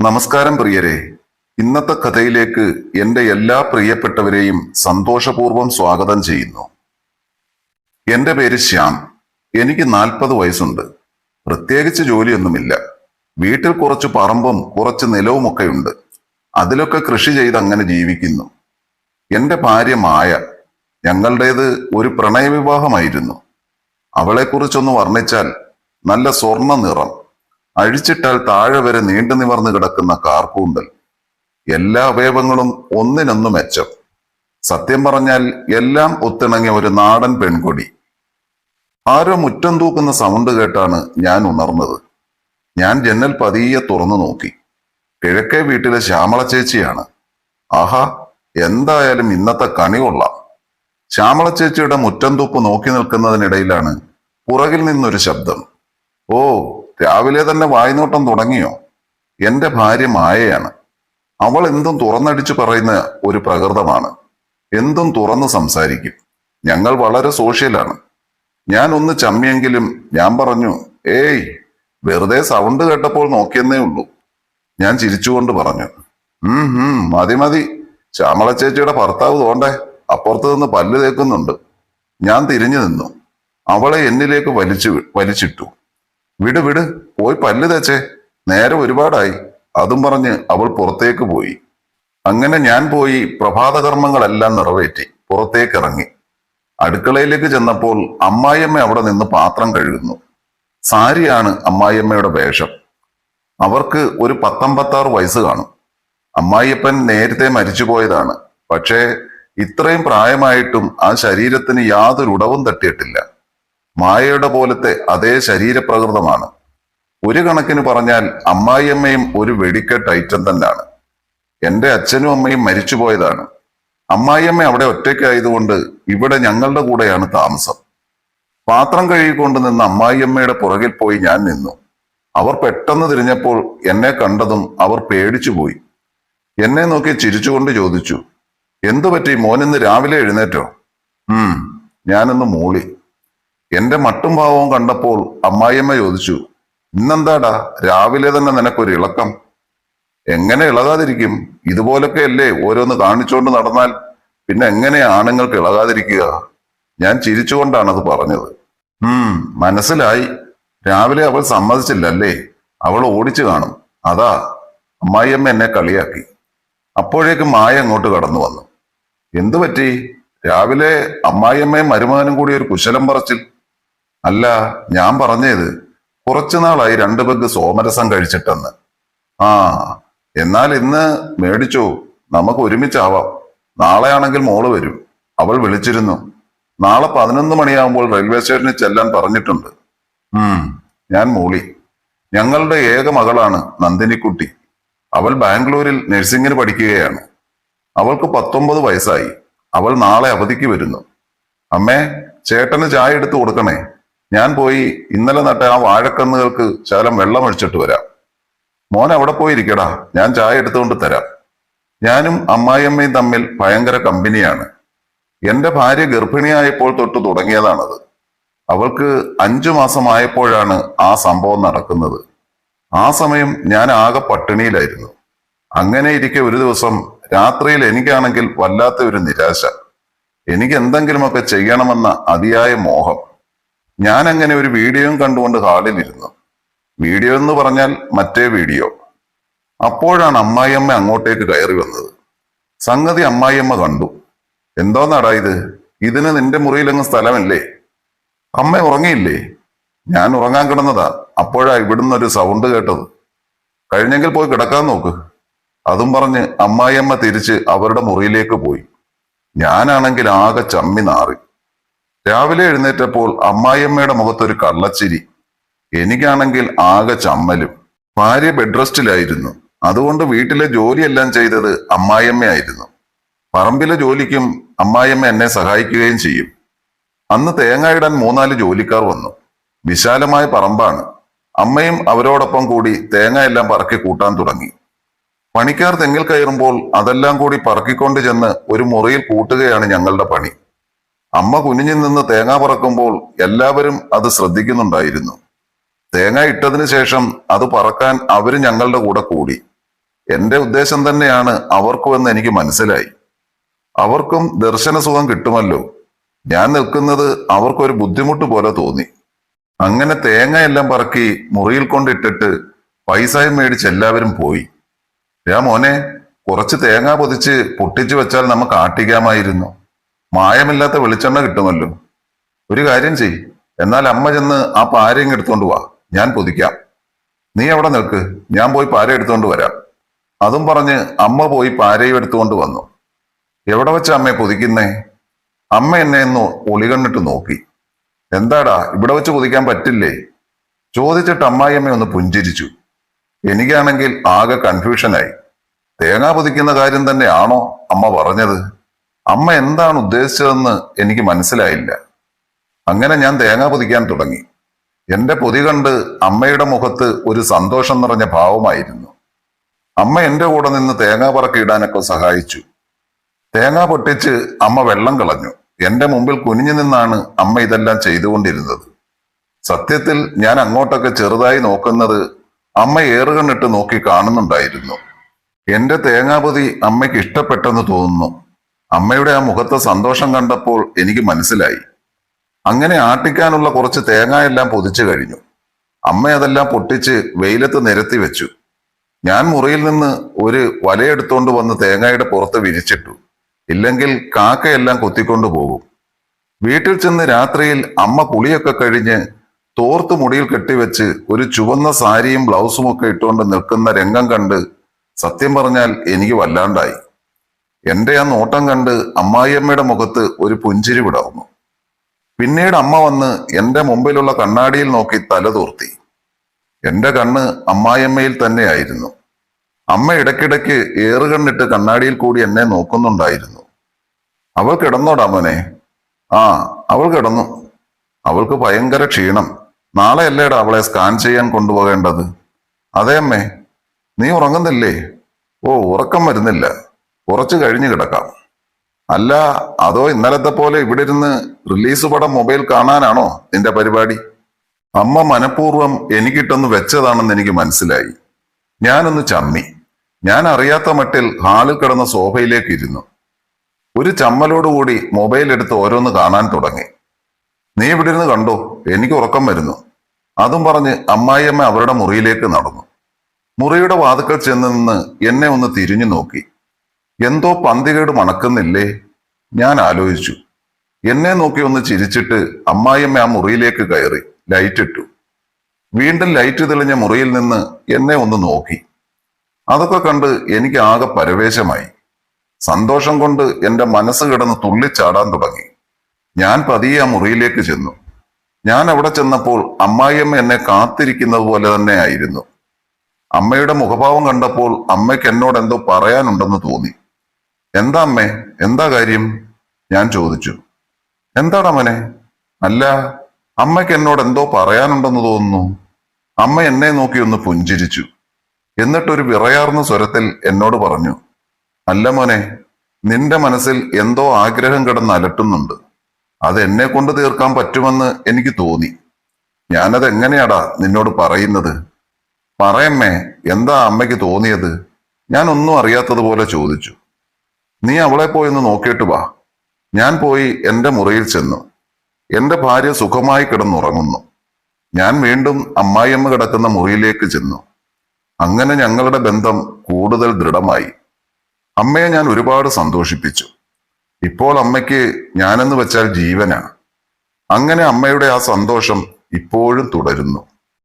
നമസ്കാരം പ്രിയരെ. ഇന്നത്തെ കഥയിലേക്ക് എന്റെ എല്ലാ പ്രിയപ്പെട്ടവരെയും സന്തോഷപൂർവം സ്വാഗതം ചെയ്യുന്നു. എന്റെ പേര് ശ്യാം. എനിക്ക് നാൽപ്പത് വയസ്സുണ്ട്. പ്രത്യേകിച്ച് ജോലിയൊന്നുമില്ല. വീട്ടിൽ കുറച്ച് പറമ്പും കുറച്ച് നിലവുമൊക്കെ ഉണ്ട് അതിലൊക്കെ കൃഷി ചെയ്ത് അങ്ങനെ ജീവിക്കുന്നു. എന്റെ ഭാര്യ മായ ഞങ്ങളുടേത് ഒരു പ്രണയവിവാഹമായിരുന്നു. അവളെക്കുറിച്ചൊന്ന് വർണിച്ചാൽ നല്ല സ്വർണ നിറം അഴിച്ചിട്ടാൽ താഴെ വരെ നീണ്ടു നിവർന്നു കിടക്കുന്ന കാർക്കൂന്തൽ എല്ലാ അവയവങ്ങളും ഒന്നിനൊന്നു മെച്ചം. സത്യം പറഞ്ഞാൽ എല്ലാം ഒത്തിണങ്ങിയ ഒരു നാടൻ പെൺകൊടി. ആരോ മുറ്റം തൂക്കുന്ന സൗണ്ട് കേട്ടാണ് ഞാൻ ഉണർന്നത്. ഞാൻ ജനൽ പതിയെ തുറന്നു നോക്കി. കിഴക്കേ വീട്ടിലെ ശ്യാമള ചേച്ചിയാണ്. ആഹാ എന്തായാലും ഇന്നത്തെ കണി കൊള്ളാം. ശ്യാമള ചേച്ചിയുടെ മുറ്റം തൂപ്പ് നോക്കി നിൽക്കുന്നതിനിടയിലാണ് പുറകിൽ നിന്നൊരു ശബ്ദം. ഓ രാവിലെ തന്നെ വായ്നോട്ടം തുടങ്ങിയോ? എന്റെ ഭാര്യ മായയാണ്. അവൾ എന്തും തുറന്നടിച്ചു പറയുന്ന ഒരു പ്രകൃതമാണ്. എന്തും തുറന്ന് സംസാരിക്കും. ഞങ്ങൾ വളരെ സോഷ്യലാണ്. ഞാൻ ഒന്ന് ചമ്മിയെങ്കിലും ഞാൻ പറഞ്ഞു ഏയ് വെറുതെ സൗണ്ട് കേട്ടപ്പോൾ നോക്കിയെന്നേ ഉള്ളൂ. ഞാൻ ചിരിച്ചുകൊണ്ട് പറഞ്ഞു ഉം ഹും മതി മതി. ശ്യാമള ചേച്ചിയുടെ ഭർത്താവ് തോണ്ടേ അപ്പുറത്ത് നിന്ന് പല്ല് തേക്കുന്നുണ്ട്. ഞാൻ തിരിഞ്ഞു നിന്നു. അവളെ എന്നിലേക്ക് വലിച്ചു വലിച്ചിട്ടു. വിട് വിട്. പോയി പല്ല് തേച്ചേ. നേരെ ഒരുപാടായി. അതും പറഞ്ഞ് അവൾ പുറത്തേക്ക് പോയി. അങ്ങനെ ഞാൻ പോയി പ്രഭാതകർമ്മങ്ങളെല്ലാം നിറവേറ്റി പുറത്തേക്ക് ഇറങ്ങി അടുക്കളയിലേക്ക് ചെന്നപ്പോൾ അമ്മായിയമ്മ അവിടെ നിന്ന് പാത്രം കഴുകുന്നു. സാരിയാണ് അമ്മായിയമ്മയുടെ വേഷം. അവർക്ക് ഒരു പത്തൊമ്പത്താറ് വയസ്സ് കാണും. അമ്മായിയപ്പൻ നേരത്തെ മരിച്ചുപോയതാണ്. പക്ഷേ ഇത്രയും പ്രായമായിട്ടും ആ ശരീരത്തിന് യാതൊരു ഉടവും തട്ടിയിട്ടില്ല. മായയുടെ പോലത്തെ അതേ ശരീരപ്രകൃതമാണ്. ഒരു കണക്കിന് പറഞ്ഞാൽ അമ്മായിയമ്മയും ഒരു വെടിക്കെട്ട് ഐറ്റം തന്നെയാണ്. എന്റെ അച്ഛനും അമ്മയും മരിച്ചുപോയതാണ്. അമ്മായിയമ്മ അവിടെ ഒറ്റയ്ക്കായതുകൊണ്ട് ഇവിടെ ഞങ്ങളുടെ കൂടെയാണ് താമസം. പാത്രം കഴുകിക്കൊണ്ട് നിന്ന് അമ്മായിയമ്മയുടെ പുറകിൽ പോയി ഞാൻ നിന്നു. അവർ പെട്ടെന്ന് തിരിഞ്ഞപ്പോൾ എന്നെ കണ്ടതും അവർ പേടിച്ചുപോയി. എന്നെ നോക്കി ചിരിച്ചുകൊണ്ട് ചോദിച്ചു എന്തു പറ്റി? മോനിന്ന് രാവിലെ എഴുന്നേറ്റോ? ഉം ഞാനൊന്ന് മൂളി. എന്റെ മട്ടും ഭാവവും കണ്ടപ്പോൾ അമ്മായിയമ്മ ചോദിച്ചു ഇന്നെന്താടാ? രാവിലെ തന്നെ നിനക്കൊരു ഇളക്കം. എങ്ങനെ ഇളകാതിരിക്കും? ഇതുപോലൊക്കെ അല്ലേ ഓരോന്ന് കാണിച്ചുകൊണ്ട് നടന്നാൽ പിന്നെ എങ്ങനെ ആണുങ്ങൾക്ക് ഇളകാതിരിക്കുക? ഞാൻ ചിരിച്ചുകൊണ്ടാണ് അത് പറഞ്ഞത്. ഉം മനസ്സിലായി. രാവിലെ അവൾ സമ്മതിച്ചില്ലല്ലേ? അവൾ ഓടിച്ചു കാണും. അതാ അമ്മായിയമ്മ എന്നെ കളിയാക്കി. അപ്പോഴേക്ക് മായ അങ്ങോട്ട് കടന്നു വന്നു. എന്തു പറ്റി? രാവിലെ അമ്മായിയമ്മയും മരുമകനും കൂടി ഒരു കുശലം പറച്ചിൽ. അല്ല ഞാൻ പറഞ്ഞേത് കുറച്ചു നാളായി രണ്ടു പെഗ് സോമരസം കഴിച്ചിട്ടെന്ന്. ആ എന്നാൽ ഇന്ന് മേടിച്ചോ. നമുക്ക് ഒരുമിച്ചാവാം. നാളെയാണെങ്കിൽ മോൾ വരും. അവൾ വിളിച്ചിരുന്നു. നാളെ പതിനൊന്ന് മണിയാകുമ്പോൾ റെയിൽവേ സ്റ്റേഷനിൽ ചെല്ലാൻ പറഞ്ഞിട്ടുണ്ട്. ഉം ഞാൻ മൂളി. ഞങ്ങളുടെ ഏക മകളാണ് നന്ദിനിക്കുട്ടി. അവൾ ബാംഗ്ലൂരിൽ നഴ്സിംഗിന് പഠിക്കുകയാണ്. അവൾക്ക് പത്തൊമ്പത് വയസ്സായി. അവൾ നാളെ അവധിക്ക് വരുന്നു. അമ്മേ ചേട്ടന് ചായ എടുത്തു കൊടുക്കണേ. ഞാൻ പോയി ഇന്നലെ നട്ട ആ വാഴക്കന്നുകൾക്ക് ശകലം വെള്ളമൊഴിച്ചിട്ട് വരാം. മോൻ അവിടെ പോയിരിക്കടാ. ഞാൻ ചായ എടുത്തുകൊണ്ട് തരാം. ഞാനും അമ്മായിയമ്മയും തമ്മിൽ ഭയങ്കര കമ്പനിയാണ്. എന്റെ ഭാര്യ ഗർഭിണിയായപ്പോൾ തൊട്ട് തുടങ്ങിയതാണത്. അവൾക്ക് അഞ്ചു മാസമായപ്പോഴാണ് ആ സംഭവം നടക്കുന്നത്. ആ സമയം ഞാൻ ആകെ പട്ടിണിയിലായിരുന്നു. അങ്ങനെ ഇരിക്കെ ഒരു ദിവസം രാത്രിയിൽ എനിക്കാണെങ്കിൽ വല്ലാത്ത ഒരു നിരാശ. എനിക്ക് എന്തെങ്കിലുമൊക്കെ ചെയ്യണമെന്ന അതിയായ മോഹം. ഞാൻ അങ്ങനെ ഒരു വീഡിയോയും കണ്ടുകൊണ്ട് ഹാളിലിരുന്നു വീഡിയോ എന്ന് പറഞ്ഞാൽ മറ്റേ വീഡിയോ. അപ്പോഴാണ് അമ്മായിയമ്മ അങ്ങോട്ടേക്ക് കയറി വന്നത്. സംഗതി അമ്മായിയമ്മ കണ്ടു. എന്തോന്നാടാ ഇത്? ഇതിന് നിന്റെ മുറിയിലങ്ങ് സ്ഥലമല്ലേ? അമ്മ ഉറങ്ങിയില്ലേ? ഞാൻ ഉറങ്ങാൻ കിടന്നതാ. അപ്പോഴാ ഇവിടുന്ന് ഒരു സൗണ്ട് കേട്ടത്. കഴിഞ്ഞെങ്കിൽ പോയി കിടക്കാൻ നോക്ക്. അതും പറഞ്ഞ് അമ്മായിയമ്മ തിരിച്ച് അവരുടെ മുറിയിലേക്ക് പോയി. ഞാനാണെങ്കിൽ ആകെ ചമ്മി നാറി. രാവിലെ എഴുന്നേറ്റപ്പോൾ അമ്മായിയമ്മയുടെ മുഖത്തൊരു കള്ളച്ചിരി. എനിക്കാണെങ്കിൽ ആകെ ചമ്മലും. ഭാര്യ ബെഡ് റെസ്റ്റിലായിരുന്നു അതുകൊണ്ട് വീട്ടിലെ ജോലിയെല്ലാം ചെയ്തത് അമ്മായിയമ്മയായിരുന്നു. പറമ്പിലെ ജോലിക്കും അമ്മായിയമ്മ എന്നെ സഹായിക്കുകയും ചെയ്യും. അന്ന് തേങ്ങ ഇടാൻ മൂന്നാൽ ജോലിക്കാർ വന്നു. വിശാലമായ പറമ്പാണ്. അമ്മയും അവരോടൊപ്പം കൂടി തേങ്ങ എല്ലാം പറക്കി കൂട്ടാൻ തുടങ്ങി. പണിക്കാർ തെങ്ങിൽ കയറുമ്പോൾ അതെല്ലാം കൂടി പറക്കിക്കൊണ്ട് ചെന്ന് ഒരു മുറിയിൽ കൂട്ടുകയാണ് ഞങ്ങളുടെ പണി. അമ്മ കുനിഞ്ഞു നിന്ന് തേങ്ങ പറക്കുമ്പോൾ എല്ലാവരും അത് ശ്രദ്ധിക്കുന്നുണ്ടായിരുന്നു. തേങ്ങ ഇട്ടതിന് ശേഷം അത് പറക്കാൻ അവർ ഞങ്ങളുടെ കൂടെ കൂടി. എന്റെ ഉദ്ദേശം തന്നെയാണ് അവർക്കുമെന്ന് എനിക്ക് മനസ്സിലായി. അവർക്കും ദർശന സുഖം കിട്ടുമല്ലോ. ഞാൻ നിൽക്കുന്നത് അവർക്കൊരു ബുദ്ധിമുട്ട് പോലെ തോന്നി. അങ്ങനെ തേങ്ങയെല്ലാം പറക്കി മുറിയിൽ കൊണ്ടിട്ടിട്ട് പൈസയും മേടിച്ച് എല്ലാവരും പോയി. രാ മോനെ കുറച്ച് തേങ്ങ പൊതിച്ച് പൊട്ടിച്ചു വെച്ചാൽ നമുക്ക് ആട്ടിക്കാമായിരുന്നു മായമില്ലാത്ത വെളിച്ചെണ്ണ കിട്ടുമല്ലോ. ഒരു കാര്യം ചെയ് എന്നാൽ അമ്മ ചെന്ന് ആ പാരയും എടുത്തോണ്ട് വാ. ഞാൻ പൊതിക്കാം. നീ അവിടെ നിൽക്ക്. ഞാൻ പോയി പാര എടുത്തോണ്ട് വരാം. അതും പറഞ്ഞ് അമ്മ പോയി പാരയും എടുത്തുകൊണ്ട് വന്നു. എവിടെ വെച്ച അമ്മയെ പൊതിക്കുന്നേ? അമ്മ എന്നെ ഒന്ന് ഒളികണ്ണിട്ട് നോക്കി. എന്താടാ ഇവിടെ വെച്ച് പൊതിക്കാൻ പറ്റില്ലേ? ചോദിച്ചിട്ട് അമ്മായിയമ്മ ഒന്ന് പുഞ്ചിരിച്ചു. എനിക്കാണെങ്കിൽ ആകെ കൺഫ്യൂഷനായി തേങ്ങ പൊതിക്കുന്ന കാര്യം തന്നെയാണോ അമ്മ പറഞ്ഞത്? അമ്മ എന്താണ് ഉദ്ദേശിച്ചതെന്ന് എനിക്ക് മനസ്സിലായില്ല. അങ്ങനെ ഞാൻ തേങ്ങ പൊതിക്കാൻ തുടങ്ങി. എന്റെ പൊതി കണ്ട് അമ്മയുടെ മുഖത്ത് ഒരു സന്തോഷം നിറഞ്ഞ ഭാവമായിരുന്നു. അമ്മ എന്റെ കൂടെ നിന്ന് തേങ്ങ പറക്കിയിടാനൊക്കെ സഹായിച്ചു. തേങ്ങ പൊട്ടിച്ച് അമ്മ വെള്ളം കളഞ്ഞു. എന്റെ മുമ്പിൽ കുനിഞ്ഞു നിന്നാണ് അമ്മ ഇതെല്ലാം ചെയ്തുകൊണ്ടിരുന്നത്. സത്യത്തിൽ ഞാൻ അങ്ങോട്ടൊക്കെ ചെറുതായി നോക്കുന്നത് അമ്മ ഏറുകണ്ണിട്ട് നോക്കി കാണുന്നുണ്ടായിരുന്നു. എന്റെ തേങ്ങാപൊതി അമ്മയ്ക്ക് ഇഷ്ടപ്പെട്ടെന്ന് തോന്നുന്നു. അമ്മയുടെ ആ മുഖത്തെ സന്തോഷം കണ്ടപ്പോൾ എനിക്ക് മനസ്സിലായി. അങ്ങനെ ആട്ടിക്കാനുള്ള കുറച്ച് തേങ്ങയെല്ലാം പൊതിച്ചു കഴിഞ്ഞു. അമ്മ അതെല്ലാം പൊട്ടിച്ച് വെയിലത്ത് നിരത്തി വെച്ചു. ഞാൻ മുറിയിൽ നിന്ന് ഒരു വലയെടുത്തോണ്ട് വന്ന് തേങ്ങയുടെ പുറത്ത് വിരിച്ചിട്ടു. ഇല്ലെങ്കിൽ കാക്കയെല്ലാം കൊത്തിക്കൊണ്ടു പോകും. വീട്ടിൽ ചെന്ന് രാത്രിയിൽ അമ്മ കുളിയൊക്കെ കഴിഞ്ഞ് തോർത്ത് മുടിയിൽ കെട്ടിവെച്ച് ഒരു ചുവന്ന സാരിയും ബ്ലൗസും ഒക്കെ ഇട്ടുകൊണ്ട് നിൽക്കുന്ന രംഗം കണ്ട് സത്യം പറഞ്ഞാൽ എനിക്ക് വല്ലാണ്ടായി. എന്റെ ആ നോട്ടം കണ്ട് അമ്മായിയമ്മയുടെ മുഖത്ത് ഒരു പുഞ്ചിരി വിടർന്നു. പിന്നീട് അമ്മ വന്ന് എന്റെ മുമ്പിലുള്ള കണ്ണാടിയിൽ നോക്കി തല തോർത്തി. എന്റെ കണ്ണ് അമ്മായിയമ്മയിൽ തന്നെയായിരുന്നു. അമ്മ ഇടയ്ക്കിടയ്ക്ക് ഏറുകണ്ണിട്ട് കണ്ണാടിയിൽ കൂടി എന്നെ നോക്കുന്നുണ്ടായിരുന്നു. അവൾ കിടന്നോടാ മോനെ. ആ അവൾ കിടന്നു. അവൾക്ക് ഭയങ്കര ക്ഷീണം. നാളെ അല്ലേടാ അവളെ സ്കാൻ ചെയ്യാൻ കൊണ്ടുപോകേണ്ടത്? അതേ അമ്മേ. നീ ഉറങ്ങുന്നില്ലേ? ഓ ഉറക്കം വരുന്നില്ല. കുറച്ച് കഴിഞ്ഞ് കിടക്കാം. അല്ല അതോ ഇന്നലത്തെ പോലെ ഇവിടെ ഇരുന്ന് റിലീസ് പടം മൊബൈൽ കാണാനാണോ നിന്റെ പരിപാടി? അമ്മ മനഃപൂർവം എനിക്കിട്ടൊന്ന് വെച്ചതാണെന്ന് എനിക്ക് മനസ്സിലായി. ഞാനൊന്ന് ചമ്മി. ഞാൻ അറിയാത്ത മട്ടിൽ ഹാളിൽ കിടന്ന സോഫയിലേക്ക് ഇരുന്നു. ഒരു ചമ്മലോടുകൂടി മൊബൈൽ എടുത്ത് ഓരോന്ന് കാണാൻ തുടങ്ങി. നീ ഇവിടെ ഇരുന്ന് കണ്ടോ? എനിക്ക് ഉറക്കം വരുന്നു. അതും പറഞ്ഞ് അമ്മായിയമ്മ അവരുടെ മുറിയിലേക്ക് നടന്നു. മുറിയുടെ വാതുക്കൾ ചെന്ന് നിന്ന് എന്നെ ഒന്ന് തിരിഞ്ഞു നോക്കി. എന്തോ പന്തികേട് മണക്കുന്നില്ലേ? ഞാൻ ആലോചിച്ചു. എന്നെ നോക്കി ഒന്ന് ചിരിച്ചിട്ട് അമ്മായിയമ്മ ആ മുറിയിലേക്ക് കയറി ലൈറ്റ് ഇട്ടു. വീണ്ടും ലൈറ്റ് തെളിഞ്ഞ മുറിയിൽ നിന്ന് എന്നെ ഒന്ന് നോക്കി. അതൊക്കെ കണ്ട് എനിക്ക് ആകെ പരവേശമായി. സന്തോഷം കൊണ്ട് എന്റെ മനസ്സ് കിടന്ന് തുള്ളിച്ചാടാൻ തുടങ്ങി. ഞാൻ പതിയെ ആ മുറിയിലേക്ക് ചെന്നു. ഞാൻ അവിടെ ചെന്നപ്പോൾ അമ്മായിയമ്മ എന്നെ കാത്തിരിക്കുന്നത് പോലെ തന്നെ ആയിരുന്നു. അമ്മയുടെ മുഖഭാവം കണ്ടപ്പോൾ അമ്മയ്ക്ക് എന്നോട് എന്തോ പറയാനുണ്ടെന്ന് തോന്നി. എന്താ അമ്മേ? എന്താ കാര്യം? ഞാൻ ചോദിച്ചു. എന്താടാ മോനെ? അല്ല അമ്മയ്ക്ക് എന്നോട് എന്തോ പറയാനുണ്ടെന്ന് തോന്നുന്നു. അമ്മ എന്നെ നോക്കി ഒന്ന് പുഞ്ചിരിച്ചു. എന്നിട്ടൊരു വിറയാർന്ന സ്വരത്തിൽ എന്നോട് പറഞ്ഞു അല്ല മോനെ നിന്റെ മനസ്സിൽ എന്തോ ആഗ്രഹം കിടന്ന് അലട്ടുന്നുണ്ട്. അത് എന്നെ കൊണ്ട് തീർക്കാൻ പറ്റുമെന്ന് എനിക്ക് തോന്നി. ഞാനത് എങ്ങനെയാടാ നിന്നോട് പറയുന്നത്? പറയമ്മേ എന്താ അമ്മയ്ക്ക് തോന്നിയത്? ഞാൻ ഒന്നും അറിയാത്തതുപോലെ ചോദിച്ചു. നീ അവളെ പോയി ഒന്ന് നോക്കിയിട്ട് വാ. ഞാൻ പോയി എന്റെ മുറിയിൽ ചെന്നു. എന്റെ ഭാര്യ സുഖമായി കിടന്നുറങ്ങുന്നു. ഞാൻ വീണ്ടും അമ്മായിയമ്മ കിടക്കുന്ന മുറിയിലേക്ക് ചെന്നു. അങ്ങനെ ഞങ്ങളുടെ ബന്ധം കൂടുതൽ ദൃഢമായി. അമ്മയെ ഞാൻ ഒരുപാട് സന്തോഷിപ്പിച്ചു. ഇപ്പോൾ അമ്മയ്ക്ക് ഞാനെന്ന് വെച്ചാൽ ജീവനാണ്. അങ്ങനെ അമ്മയുടെ ആ സന്തോഷം ഇപ്പോഴും തുടരുന്നു.